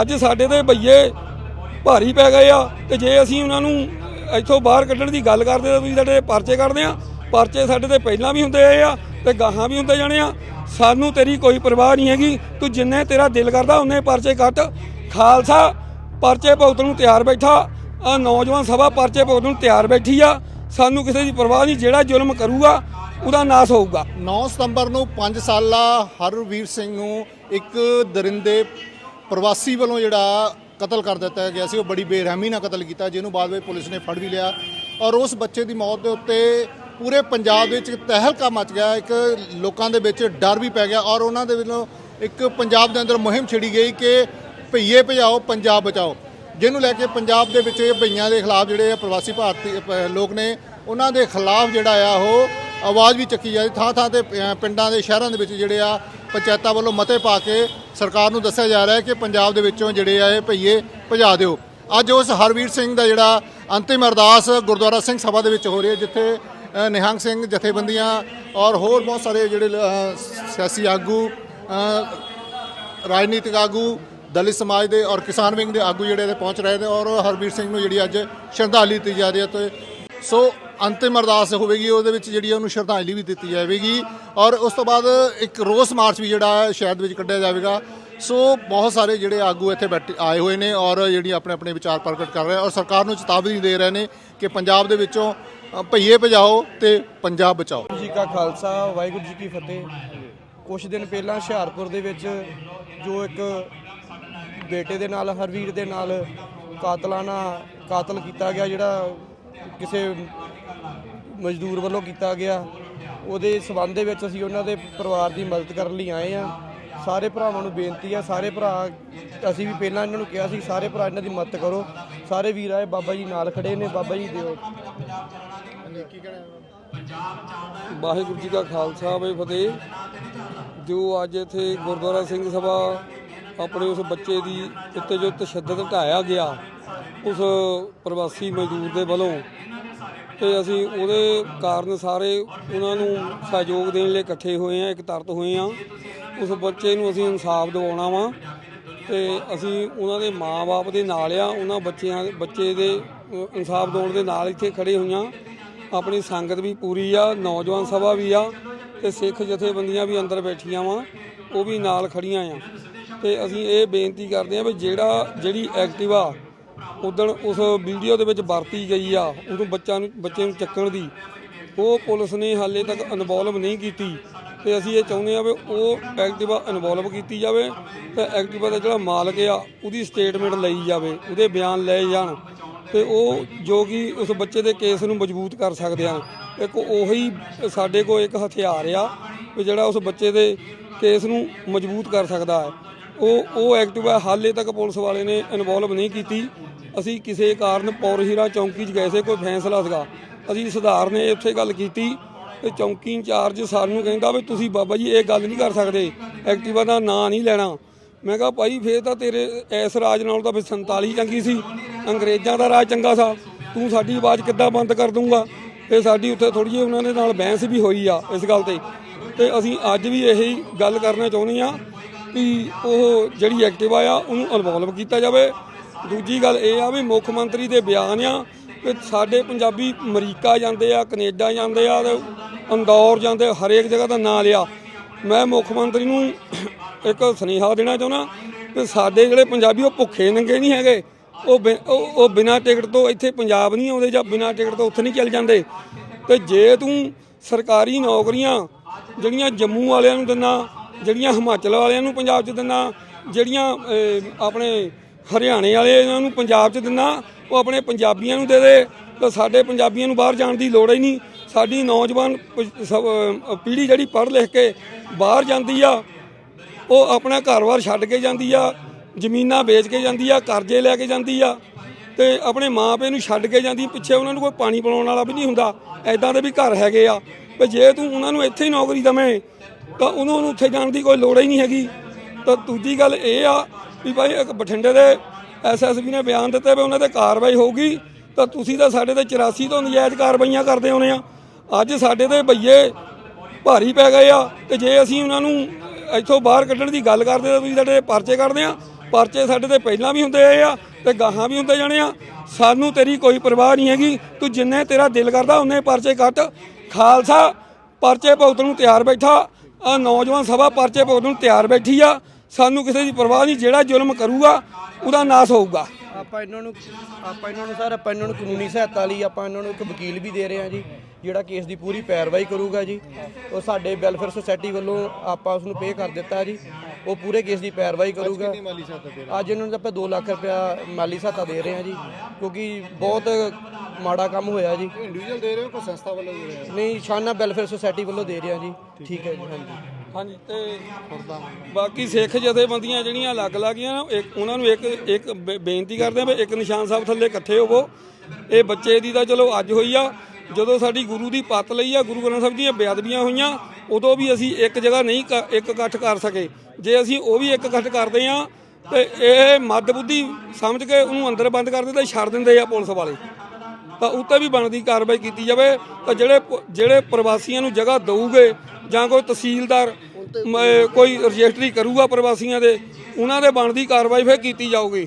ਅੱਜ ਸਾਡੇ ਦੇ ਬਈਏ ਭਾਰੀ ਪੈ ਗਏ ਆ ਤੇ ਜੇ ਅਸੀਂ ਉਹਨਾਂ ਨੂੰ ਇੱਥੋਂ ਬਾਹਰ ਕੱਢਣ ਦੀ ਗੱਲ ਕਰਦੇ ਤਾਂ ਤੁਸੀਂ ਸਾਡੇ ਪਰਚੇ ਕੱਢਦੇ ਆ। ਪਰਚੇ ਸਾਡੇ ਤੇ ਪਹਿਲਾਂ ਵੀ ਹੁੰਦੇ ਆਏ ਆ ਤੇ ਗਾਹਾਂ ਵੀ ਹੁੰਦੇ ਜਾਣੇ ਆ। ਸਾਨੂੰ ਤੇਰੀ ਕੋਈ ਪਰਵਾਹ ਨਹੀਂ ਹੈਗੀ। ਤੂੰ ਜਿੰਨੇ ਤੇਰਾ ਦਿਲ ਕਰਦਾ ਉਹਨੇ ਪਰਚੇ ਕੱਟ। ਖਾਲਸਾ ਪਰਚੇ ਭੁਗਤਣ ਨੂੰ ਤਿਆਰ ਬੈਠਾ। ਆ ਨੌਜਵਾਨ ਸਭਾ ਪਰਚੇ ਭੁਗਤ ਨੂੰ ਤਿਆਰ ਬੈਠੀ ਆ। ਸਾਨੂੰ ਕਿਸੇ ਦੀ ਪਰਵਾਹ ਨਹੀਂ। ਜਿਹੜਾ ਜ਼ੁਲਮ ਕਰੂਗਾ, ਉਹਦਾ ਨਾਸ ਹੋਊਗਾ। 9 ਸਤੰਬਰ ਨੂੰ 5 ਸਾਲਾ ਹਰਵੀਰ ਸਿੰਘ ਨੂੰ ਇੱਕ ਦਰਿੰਦੇ ਪ੍ਰਵਾਸੀ ਵੱਲੋਂ ਜਿਹੜਾ ਕਤਲ ਕਰ ਦਿੱਤਾ ਗਿਆ ਸੀ, ਉਹ ਬੜੀ ਬੇਰਹਿਮੀ ਨਾਲ ਕਤਲ ਕੀਤਾ, ਜਿਹਨੂੰ ਬਾਅਦ ਵਿੱਚ ਪੁਲਿਸ ਨੇ ਫੜ ਵੀ ਲਿਆ। ਔਰ ਉਸ ਬੱਚੇ ਦੀ ਮੌਤ ਦੇ ਉੱਤੇ ਪੂਰੇ ਪੰਜਾਬ ਦੇ ਵਿੱਚ ਇੱਕ ਤਹਿਲਕਾ ਮਚ ਗਿਆ, ਇੱਕ ਲੋਕਾਂ ਦੇ ਵਿੱਚ ਡਰ ਵੀ ਪੈ ਗਿਆ, ਔਰ ਉਹਨਾਂ ਦੇ ਵੱਲੋਂ ਇੱਕ ਪੰਜਾਬ ਦੇ ਅੰਦਰ ਮੁਹਿੰਮ ਛਿੜੀ ਗਈ ਕਿ ਭਈਏ ਭਜਾਓ, ਪੰਜਾਬ ਬਚਾਓ। ਜਿਹਨੂੰ ਲੈ ਕੇ ਪੰਜਾਬ ਦੇ ਵਿੱਚ ਇਹ ਭਈਆਂ ਦੇ ਖਿਲਾਫ ਜਿਹੜੇ ਆ ਪ੍ਰਵਾਸੀ ਭਾਰਤੀ ਲੋਕ ਨੇ, ਉਹਨਾਂ ਦੇ ਖਿਲਾਫ ਜਿਹੜਾ ਆ ਉਹ ਆਵਾਜ਼ ਵੀ ਚੱਕੀ ਜਾ ਰਹੀ ਥਾਂ ਥਾਂ ਤੇ ਪਿੰਡਾਂ ਦੇ ਸ਼ਹਿਰਾਂ ਦੇ ਵਿੱਚ ਜਿਹੜੇ ਆ, ਪੰਚਾਇਤਾਂ ਵੱਲੋਂ ਮਤੇ ਪਾ ਕੇ ਸਰਕਾਰ ਨੂੰ ਦੱਸਿਆ ਜਾ ਰਿਹਾ ਹੈ ਕਿ ਪੰਜਾਬ ਦੇ ਵਿੱਚੋਂ ਜਿਹੜੇ ਆ, ਇਹ ਭਈਏ ਭਜਾ ਦਿਓ। ਅੱਜ ਉਸ ਹਰਵੀਰ ਸਿੰਘ ਦਾ ਜਿਹੜਾ ਅੰਤਿਮ ਅਰਦਾਸ ਗੁਰਦੁਆਰਾ ਸਿੰਘ ਸਭਾ ਦੇ ਵਿੱਚ ਹੋ ਰਹੀ ਹੈ, ਜਿੱਥੇ ਨਿਹੰਗ ਸਿੰਘ ਜਥੇਬੰਦੀਆਂ ਔਰ ਹੋਰ ਬਹੁਤ ਸਾਰੇ ਜਿਹੜੇ ਸਿਆਸੀ ਆਗੂ ਰਾਜਨੀਤਿਕ ਆਗੂ, ਦਲਿਤ ਸਮਾਜ ਦੇ ਔਰ ਕਿਸਾਨ ਵਿੰਗ ਦੇ ਆਗੂ ਜਿਹੜੇ ਇੱਥੇ ਪਹੁੰਚ ਰਹੇ ਨੇ ਔਰ ਹਰਵੀਰ ਸਿੰਘ ਨੂੰ ਜਿਹੜੀ ਅੱਜ ਸ਼ਰਧਾਂਜਲੀ ਦਿੱਤੀ ਜਾ ਰਹੀ ਹੈ। ਤੇ ਸੋ ਅੰਤਿਮ ਅਰਦਾਸ ਹੋਵੇਗੀ ਉਹਦੇ ਵਿੱਚ ਜਿਹੜੀ ਉਹਨੂੰ ਸ਼ਰਧਾਂਜਲੀ ਵੀ ਦਿੱਤੀ ਜਾਵੇਗੀ ਔਰ ਉਸ ਤੋਂ ਬਾਅਦ ਇੱਕ ਰੋਸ ਮਾਰਚ ਵੀ ਜਿਹੜਾ ਸ਼ਹਿਰ ਦੇ ਵਿੱਚ ਕੱਢਿਆ ਜਾਵੇਗਾ। ਸੋ ਬਹੁਤ ਸਾਰੇ ਜਿਹੜੇ ਆਗੂ ਇੱਥੇ ਬੈਠੇ ਆਏ ਹੋਏ ਨੇ ਔਰ ਜਿਹੜੀ ਆਪਣੇ ਆਪਣੇ ਵਿਚਾਰ ਪ੍ਰਗਟ ਕਰ ਰਹੇ ਔਰ ਸਰਕਾਰ ਨੂੰ ਚੇਤਾਵਨੀ ਦੇ ਰਹੇ ਨੇ ਕਿ ਪੰਜਾਬ ਦੇ ਵਿੱਚੋਂ ਅ, ਭਈਏ ਭਜਾਓ ਤੇ ਪੰਜਾਬ ਬਚਾਓ। ਜੀ ਕਾ ਖਾਲਸਾ ਵਾਹਿਗੁਰੂ ਜੀ ਕੀ ਫਤਿਹ। ਕੁਝ ਦਿਨ ਪਹਿਲਾਂ ਹੁਸ਼ਿਆਰਪੁਰ ਦੇ ਵਿੱਚ ਜੋ ਇੱਕ ਬੇਟੇ ਦੇ ਨਾਲ ਹਰਵੀਰ ਦੇ ਨਾਲ ਕਾਤਲਾਨਾ ਕਾਤਲ ਕੀਤਾ ਗਿਆ ਜਿਹੜਾ ਕਿਸੇ ਮਜ਼ਦੂਰ ਵੱਲੋਂ ਕੀਤਾ ਗਿਆ। ਉਹਦੇ ਸਬੰਧ ਦੇ ਵਿੱਚ ਅਸੀਂ ਉਹਨਾਂ ਦੇ ਪਰਿਵਾਰ ਦੀ ਮਦਦ ਕਰਨ ਲਈ ਆਏ ਆ ਸਾਰੇ ਭਰਾਵਾਂ ਨੂੰ ਬੇਨਤੀ ਆ, ਸਾਰੇ ਭਰਾ, ਅਸੀਂ ਵੀ ਪਹਿਲਾਂ ਇਹਨਾਂ ਨੂੰ ਕਿਹਾ ਸੀ, ਸਾਰੇ ਭਰਾ ਇਹਨਾਂ ਦੀ ਮਦਦ ਕਰੋ। ਸਾਰੇ ਵੀਰ ਆਏ, ਬਾਬਾ ਜੀ ਨਾਲ ਖੜੇ ਨੇ, ਬਾਬਾ ਜੀ ਦਿਓ। ਵਾਹਿਗੁਰੂ ਜੀ ਕਾ ਖਾਲਸਾ ਵੇ ਫਤਿਹ। ਜੋ ਅੱਜ ਇੱਥੇ ਗੁਰਦੁਆਰਾ ਸਿੰਘ ਸਭਾ ਆਪਣੇ ਉਸ ਬੱਚੇ ਦੀ ਉੱਤੇ ਜੋ ਤਸ਼ੱਦਦ ਢਾਇਆ ਗਿਆ ਉਸ ਪ੍ਰਵਾਸੀ ਮਜ਼ਦੂਰ ਦੇ ਵੱਲੋਂ ਤੇ ਅਸੀਂ ਉਹਦੇ ਕਾਰਨ ਸਾਰੇ ਉਹਨਾਂ ਨੂੰ ਸਹਿਯੋਗ ਦੇਣ ਲਈ ਇਕੱਠੇ ਹੋਏ ਆ ਇਕਤਰਤ ਹੋਏ ਆ ਉਸ ਬੱਚੇ ਨੂੰ ਅਸੀਂ ਇਨਸਾਫ ਦਿਵਾਉਣਾ ਵਾ ਤੇ ਅਸੀਂ ਉਹਨਾਂ ਦੇ ਮਾਪੇ ਦੇ ਨਾਲ ਆ, ਉਹਨਾਂ ਬੱਚਿਆਂ ਬੱਚੇ ਦੇ ਇਨਸਾਫ ਦਿਵਾਉਣ ਦੇ ਨਾਲ ਇੱਥੇ ਖੜੇ ਹੋਈਆਂ ਆਪਣੀ ਸੰਗਤ ਵੀ ਪੂਰੀ ਆ, ਨੌਜਵਾਨ ਸਭਾ ਵੀ ਆ ਤੇ ਸਿੱਖ ਜਥੇਬੰਦੀਆਂ ਵੀ ਅੰਦਰ ਬੈਠੀਆਂ ਵਾ, ਉਹ ਵੀ ਨਾਲ ਖੜੀਆਂ ਆ। ਤੇ ਅਸੀਂ ਇਹ ਬੇਨਤੀ ਕਰਦੇ ਆ ਵੀ ਜਿਹੜਾ, ਜਿਹੜੀ ਐਕਟਿਵਾ ਉਦਣ ਉਸ ਵੀਡੀਓ ਦੇ ਵਿੱਚ ਵਰਤੀ ਗਈ ਆ, ਉਦੋਂ ਬੱਚਾ ਨੂੰ ਬੱਚੇ ਨੂੰ ਚੱਕਣ ਦੀ। ਉਹ ਪੁਲਿਸ ਨੇ ਹਾਲੇ ਤੱਕ ਇਨਵੋਲਵ ਨਹੀਂ ਕੀਤੀ ਤੇ ਅਸੀਂ ਇਹ ਚਾਹੁੰਦੇ ਆ ਵੀ ਉਹ ਐਕਟਿਵਾ ਇਨਵੋਲਵ ਕੀਤੀ ਜਾਵੇ ਤੇ ਐਕਟਿਵਾ ਦਾ ਜਿਹੜਾ ਮਾਲਕ ਆ, ਉਹਦੀ ਸਟੇਟਮੈਂਟ ਲਈ ਜਾਵੇ, ਉਹਦੇ ਬਿਆਨ ਲਏ ਜਾਣ ਤੇ ਉਹ ਜੋ ਕਿ ਉਸ ਬੱਚੇ ਦੇ ਕੇਸ ਨੂੰ ਮਜ਼ਬੂਤ ਕਰ ਸਕਦੇ ਆ। ਇੱਕ ਉਹੀ ਸਾਡੇ ਕੋਲ ਇੱਕ ਹਥਿਆਰ ਆ ਵੀ ਜਿਹੜਾ ਉਸ ਬੱਚੇ ਦੇ ਕੇਸ ਨੂੰ ਮਜ਼ਬੂਤ ਕਰ ਸਕਦਾ ਹੈ। ਉਹ ਉਹ ਐਕਟਿਵਾ ਹਾਲੇ ਤੱਕ ਪੁਲਿਸ ਵਾਲੇ ਨੇ ਇਨਵੋਲਵ ਨਹੀਂ ਕੀਤੀ। ਅਸੀਂ ਕਿਸੇ ਕਾਰਨ ਪੌਰ ਚੌਂਕੀ 'ਚ ਗਏ ਸੀ, ਕੋਈ ਫੈਸਲਾ ਸੀਗਾ। ਅਸੀਂ ਸੁਧਾਰ ਨੇ ਉੱਥੇ ਗੱਲ ਕੀਤੀ ਤੇ ਚੌਂਕੀ ਇੰਚਾਰਜ ਸਾਨੂੰ ਕਹਿੰਦਾ ਵੀ ਤੁਸੀਂ ਬਾਬਾ ਜੀ ਇਹ ਗੱਲ ਨਹੀਂ ਕਰ ਸਕਦੇ, ਐਕਟਿਵਾ ਦਾ ਨਾਂ ਨਹੀਂ ਲੈਣਾ। ਮੈਂ ਕਿਹਾ, ਭਾਈ ਫੇਰ ਤਾਂ ਤੇਰੇ ਐਸ ਰਾਜ ਨਾਲ ਤਾਂ ਫਿਰ 47 ਚੰਗੀ ਸੀ, ਅੰਗਰੇਜ਼ਾਂ ਦਾ ਰਾਜ ਚੰਗਾ ਸੀ। ਤੂੰ ਸਾਡੀ ਆਵਾਜ਼ ਕਿੱਦਾਂ ਬੰਦ ਕਰ ਦੂੰਗਾ ਤੇ ਸਾਡੀ ਉੱਥੇ ਥੋੜੀ ਜਿਹੀ ਉਹਨਾਂ ਦੇ ਨਾਲ ਬਹਿਸ ਵੀ ਹੋਈ ਆ ਇਸ ਗੱਲ ਤੇ। ਤੇ ਅਸੀਂ ਅੱਜ ਵੀ ਇਹੀ ਗੱਲ ਕਰਨਾ ਚਾਹੁੰਦੇ ਆ ਵੀ ਉਹ ਜਿਹੜੀ ਐਕਟਿਵਾ ਆ, ਉਹਨੂੰ ਇਨਵੋਲਵ ਕੀਤਾ ਜਾਵੇ। ਦੂਜੀ ਗੱਲ ਇਹ ਆ ਵੀ ਮੁੱਖ ਮੰਤਰੀ ਦੇ ਬਿਆਨ ਆ ਕਿ ਸਾਡੇ ਪੰਜਾਬੀ ਅਮਰੀਕਾ ਜਾਂਦੇ ਆ, ਕੈਨੇਡਾ ਜਾਂਦੇ ਆ ਤੇ ਇੰਦੌਰ ਜਾਂਦੇ, ਹਰੇਕ ਜਗ੍ਹਾ ਦਾ ਨਾਂ ਲਿਆ। ਮੈਂ ਮੁੱਖ ਮੰਤਰੀ ਨੂੰ ਇੱਕ ਸੁਨੇਹਾ ਦੇਣਾ ਚਾਹੁੰਦਾ ਕਿ ਸਾਡੇ ਜਿਹੜੇ ਪੰਜਾਬੀ ਉਹ ਭੁੱਖੇ ਨੰਗੇ ਨਹੀਂ ਹੈਗੇ। ਉਹ ਬਿ- ਉਹ ਉਹ ਬਿਨਾਂ ਟਿਕਟ ਤੋਂ ਇੱਥੇ ਪੰਜਾਬ ਨਹੀਂ ਆਉਂਦੇ ਜਾਂ ਬਿਨਾਂ ਟਿਕਟ ਤੋਂ ਉੱਥੇ ਨਹੀਂ ਚੱਲ ਜਾਂਦੇ। ਤੇ ਜੇ ਤੂੰ ਸਰਕਾਰੀ ਨੌਕਰੀਆਂ ਜਿਹੜੀਆਂ ਜੰਮੂ ਵਾਲਿਆਂ ਨੂੰ ਦਿੰਨਾ, ਜਿਹੜੀਆਂ ਹਿਮਾਚਲ ਵਾਲਿਆਂ ਨੂੰ ਪੰਜਾਬ 'ਚ ਦਿੰਨਾ, ਜਿਹੜੀਆਂ ਆਪਣੇ ਹਰਿਆਣੇ ਵਾਲੇ ਇਹਨਾਂ ਨੂੰ ਪੰਜਾਬ 'ਚ ਦਿੰਨਾ ਉਹ ਆਪਣੇ ਪੰਜਾਬੀਆਂ ਨੂੰ ਦੇ ਦੇ ਤਾਂ ਸਾਡੇ ਪੰਜਾਬੀਆਂ ਨੂੰ ਬਾਹਰ ਜਾਣ ਦੀ ਲੋੜ ਹੀ ਨਹੀਂ। ਸਾਡੀ ਨੌਜਵਾਨ ਪ- ਸਭ, ਪੀੜ੍ਹੀ ਜਿਹੜੀ ਪੜ੍ਹ ਲਿਖ ਕੇ ਬਾਹਰ ਜਾਂਦੀ ਆ ਉਹ ਆਪਣਾ ਘਰ-ਬਾਰ ਛੱਡ ਕੇ ਜਾਂਦੀ ਆ ਜ਼ਮੀਨਾਂ ਵੇਚ ਕੇ ਜਾਂਦੀ ਆ ਕਰਜ਼ੇ ਲੈ ਕੇ ਜਾਂਦੀ ਆ ਤੇ ਆਪਣੇ ਮਾਪੇ ਨੂੰ ਛੱਡ ਕੇ ਜਾਂਦੀ ਪਿੱਛੇ ਉਹਨਾਂ ਨੂੰ ਕੋਈ ਪਾਣੀ ਪਿਲਾਉਣ ਵਾਲਾ ਵੀ ਨਹੀਂ ਹੁੰਦਾ ਐਦਾਂ ਦੇ ਵੀ ਘਰ ਹੈਗੇ ਆ। ਤੇ ਜੇ ਤੂੰ ਉਹਨਾਂ ਨੂੰ ਇੱਥੇ ਹੀ ਨੌਕਰੀ ਦਵੇਂ ਤਾਂ ਉਹਨਾਂ ਨੂੰ ਉੱਥੇ ਜਾਣ ਦੀ ਕੋਈ ਲੋੜ ਹੀ ਨਹੀਂ ਹੈਗੀ। ਤਾਂ ਦੂਜੀ ਗੱਲ ਇਹ ਆ ਵੀ ਭਾਈ ਇੱਕ ਬਠਿੰਡੇ ਦੇ ਐਸਐਸਪੀ ਨੇ ਬਿਆਨ ਦਿੱਤੇ ਵੀ ਉਹਨਾਂ ਤੇ ਕਾਰਵਾਈ ਹੋਊਗੀ, ਤਾਂ ਤੁਸੀਂ ਤਾਂ ਸਾਡੇ ਤੇ 84 ਤੋਂ ਨਜਾਇਜ਼ ਕਾਰਵਾਈਆਂ ਕਰਦੇ ਆਉਨੇ ਆ। ਅੱਜ ਸਾਡੇ ਤੇ ਬਈਏ ਭਾਰੀ ਪੈ ਗਏ ਆ, ਤੇ ਜੇ ਅਸੀਂ ਉਹਨਾਂ ਨੂੰ ਇੱਥੋਂ ਬਾਹਰ ਕੱਢਣ ਦੀ ਗੱਲ ਕਰਦੇ ਤਾਂ ਤੁਸੀਂ ਸਾਡੇ ਪਰਚੇ ਕੱਢਦੇ ਆ। ਪਰਚੇ ਸਾਡੇ ਤੇ ਪਹਿਲਾਂ ਵੀ ਹੁੰਦੇ ਆਏ ਆ ਤੇ ਗਾਹਾਂ ਵੀ ਹੁੰਦੇ ਜਾਣੇ ਆ। ਸਾਨੂੰ ਤੇਰੀ ਕੋਈ ਪਰਵਾਹ ਨਹੀਂ ਹੈਗੀ, ਤੂੰ ਜਿੰਨੇ ਤੇਰਾ ਦਿਲ ਕਰਦਾ ਉਹਨੇ ਪਰਚੇ ਕੱਟ। ਖਾਲਸਾ, ਪਰਚੇ ਭੁਗਤ ਨੂੰ ਤਿਆਰ ਬੈਠਾ ਆ ਨੌਜਵਾਨ ਸਭਾ ਪਰਚੇ ਭੁਗਤ ਨੂੰ ਤਿਆਰ ਬੈਠੀ ਆ। ਸਾਨੂੰ ਕਿਸੇ ਦੀ ਪਰਵਾਹ ਨਹੀਂ ਜਿਹੜਾ ਜ਼ੁਲਮ ਕਰੂਗਾ ਉਹਦਾ ਨਾਸ ਹੋਊਗਾ। ਆਪਾਂ ਇਹਨਾਂ ਨੂੰ ਆਪਾਂ ਇਹਨਾਂ ਨੂੰ ਸਰ ਆਪਾਂ ਇਹਨਾਂ ਨੂੰ ਕਾਨੂੰਨੀ ਸਹਾਇਤਾ ਲਈ ਆਪਾਂ ਇਹਨਾਂ ਨੂੰ ਇੱਕ ਵਕੀਲ ਵੀ ਦੇ ਰਹੇ ਹਾਂ ਜੀ ਜਿਹੜਾ ਕੇਸ ਦੀ ਪੂਰੀ ਪੈਰਵਾਈ ਕਰੂਗਾ ਜੀ। ਉਹ ਸਾਡੇ ਵੈਲਫੇਅਰ ਸੁਸਾਇਟੀ ਵੱਲੋਂ ਆਪਾਂ ਉਸ ਨੂੰ ਪੇ ਕਰ ਦਿੱਤਾ ਜੀ। ਉਹ ਪੂਰੇ ਕੇਸ ਦੀ ਪੈਰਵਾਈ ਕਰੂਗਾ। ਅੱਜ ਇਹਨਾਂ ਨੂੰ ਆਪਾਂ 2 ਲੱਖ ਰੁਪਇਆ ਮਾਲੀ ਸਹਾਇਤਾ ਦੇ ਰਹੇ ਹਾਂ ਜੀ ਕਿਉਂਕਿ ਬਹੁਤ ਮਾੜਾ ਕੰਮ ਹੋਇਆ ਜੀ। ਇੰਡੀਵਿਜੂਅਲ ਦੇ ਰਹੇ ਹੋ ਕੋਈ ਸੰਸਥਾ ਵੱਲੋਂ ਦੇ ਰਹੇ ਹੋ? ਨਹੀਂ ਸ਼ਾਨਾ ਵੈਲਫੇਅਰ ਸੁਸਾਇਟੀ ਵੱਲੋਂ ਦੇ ਰਹੇ ਹਾਂ ਜੀ। ਠੀਕ ਹੈ ਜੀ ਹਾਂਜੀ। ਹਾਂਜੀ, ਤੇ ਬਾਕੀ ਸਿੱਖ ਜਥੇਬੰਦੀਆਂ ਜਿਹੜੀਆਂ ਅਲੱਗ ਲੱਗੀਆਂ ਨਾ ਇੱਕ ਉਹਨਾਂ ਨੂੰ ਇੱਕ ਇੱਕ ਬੇ- ਬੇਨਤੀ ਕਰਦੇ ਆ ਵੀ ਇੱਕ ਨਿਸ਼ਾਨ ਸਾਹਿਬ ਥੱਲੇ ਇਕੱਠੇ ਹੋਵੋ। ਇਹ ਬੱਚੇ ਦੀ ਤਾਂ ਚਲੋ ਅੱਜ ਹੋਈ ਆ, ਜਦੋਂ ਸਾਡੀ ਗੁਰੂ ਦੀ ਪੱਤ ਲਈ ਆ, ਗੁਰੂ ਗ੍ਰੰਥ ਸਾਹਿਬ ਦੀਆਂ ਬੇਅਦਬੀਆਂ ਹੋਈਆਂ, ਉਦੋਂ ਵੀ ਅਸੀਂ ਇੱਕ ਜਗ੍ਹਾ ਨਹੀਂ ਕ- ਇੱਕ ਇਕੱਠ ਕਰ ਸਕੇ। ਜੇ ਅਸੀਂ ਉਹ ਵੀ ਇੱਕ ਇਕੱਠ ਕਰਦੇ ਆ, ਤੇ ਇਹ ਮੱਦ ਬੁੱਧੀ ਸਮਝ ਕੇ ਉਹਨੂੰ ਅੰਦਰ ਬੰਦ ਕਰ ਦਿੰਦੇ, ਛੱਡ ਦਿੰਦੇ ਆ ਪੁਲਿਸ ਵਾਲੇ। ਤਾਂ ਉੱਤੇ ਵੀ ਬਣਦੀ ਕਾਰਵਾਈ ਕੀਤੀ ਜਾਵੇ, ਤਾਂ ਜਿਹੜੇ ਪ- ਜਿਹੜੇ ਪ੍ਰਵਾਸੀਆਂ ਨੂੰ ਜਗ੍ਹਾ ਦਊਗੇ ਜਾਂ ਕੋਈ ਤਹਿਸੀਲਦਾਰ ਕੋਈ ਰਜਿਸਟਰੀ ਕਰੂਗਾ ਪ੍ਰਵਾਸੀਆਂ ਦੇ, ਉਹਨਾਂ ਦੇ ਬਣਦੀ ਕਾਰਵਾਈ ਫਿਰ ਕੀਤੀ ਜਾਊਗੀ।